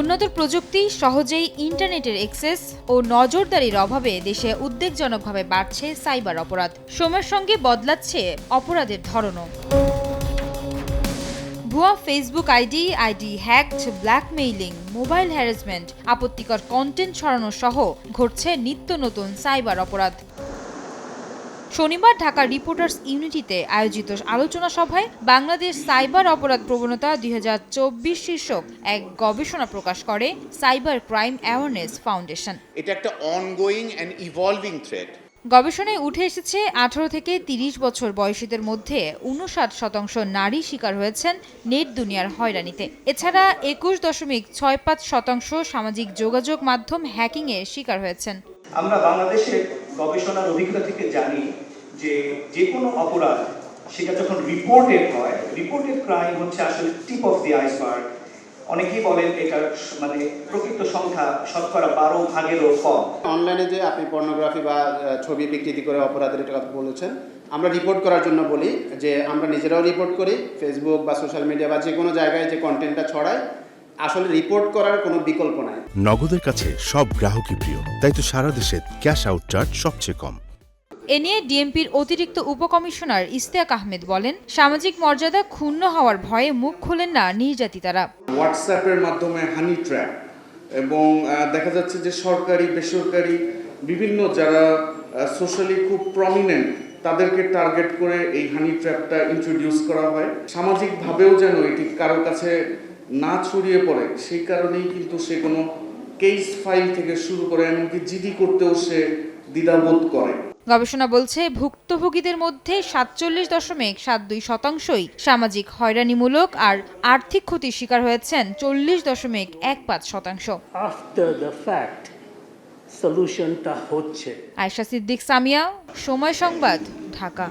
উন্নত প্রযুক্তি, সহজেই ইন্টারনেটের এক্সেস ও নজরদারির অভাবে দেশে উদ্বেগজনকভাবে বাড়ছে সাইবার অপরাধ। সময়ের সঙ্গে বদলাচ্ছে অপরাধের ধরনও। ভুয়া Facebook ID ID hacked blackmailing mobile harassment আপত্তিকর কন্টেন্ট ছড়ানো সহ ঘটছে নিত্য নতুন সাইবার অপরাধ। শনিবার ঢাকা রিপোর্টার্স ইউনিটিতে আয়োজিত আলোচনা সভায় বাংলাদেশ সাইবার অপরাধ প্রবণতা দুই হাজার চব্বিশ শীর্ষক এক গবেষণা প্রকাশ করে সাইবার ক্রাইম অ্যাওয়ারনেস ফাউন্ডেশন। এটা একটা অনগোয়িং অ্যান্ড ইভলভিং থ্রেট গবেষণায় উঠে এসেছে আঠারো থেকে তিরিশ বছর বয়সীদের মধ্যে উনষাট শতাংশ নারী শিকার হয়েছেন নেট দুনিয়ার হয়রানিতে। এছাড়া একুশ দশমিক ছয় পাঁচ শতাংশ সামাজিক যোগাযোগ মাধ্যম হ্যাকিংয়ের শিকার হয়েছেন। আমরা বাংলাদেশের গবেষণার অভিজ্ঞতা থেকে জানি যে যে কোনো অপরাধ, সেটা যখন রিপোর্টেড হয় রিপোর্টেড ক্রাইম হচ্ছে আসলে টিপ অফ দি আইসবার্গ অনেকেই বলেন এটার মানে প্রকৃত সংখ্যা শতকরা বারো ভাগেরও কম। অনলাইনে যে আপনি পর্নোগ্রাফি বা ছবি বিকৃতি করে অপরাধের এটা কথা বলেছেন, আমরা রিপোর্ট করার জন্য বলি যে আমরা নিজেরাও রিপোর্ট করি ফেসবুক বা সোশ্যাল মিডিয়া বা যে কোনো জায়গায় যে কন্টেন্টটা ছড়ায় আসলে রিপোর্ট করার কোনো বিকল্প নাই। নগদের কাছে সব গ্রাহকই প্রিয় তাই তো সারা দেশে ক্যাশ আউট চার্জ সবচেয়ে কম। এ নিয়ে ডিএমপির অতিরিক্ত উপকমিশনার ইস্তেক আহমেদ বলেন সামাজিক মর্যাদা ক্ষুণ্ণ হওয়ার ভয়ে মুখ খোলেন না নির্যাতিতারা। হোয়াটসঅ্যাপের মাধ্যমে হানি ট্র্যাপ এবং দেখা যাচ্ছে যে সরকারি বেসরকারি বিভিন্ন যারা সোশ্যালি খুব প্রমিনেন্ট তাদেরকে টার্গেট করে এই হানি ট্র্যাপটা ইন্ট্রোডিউস করা হয়। সামাজিকভাবেও যেন এটি কারোর কাছে না ছড়িয়ে পড়ে সেই কারণেই কিন্তু সে কোনো কেস ফাইল থেকে শুরু করে এমনকি জিডি করতেও সে দ্বিধাবোধ করে। গবেষণা বলছে ভুক্তভোগীদের মধ্যে সাতচল্লিশ দশমিক সাত দুই শতাংশই সামাজিক হয়রানিমূলক আর আর্থিক ক্ষতির শিকার হয়েছেন চল্লিশ দশমিক এক পাঁচ শতাংশ। আফটার দ্য ফ্যাক্ট সলিউশনটা হচ্ছে। আয়শা সিদ্দিক সামিয়া সময় সংবাদ ঢাকা।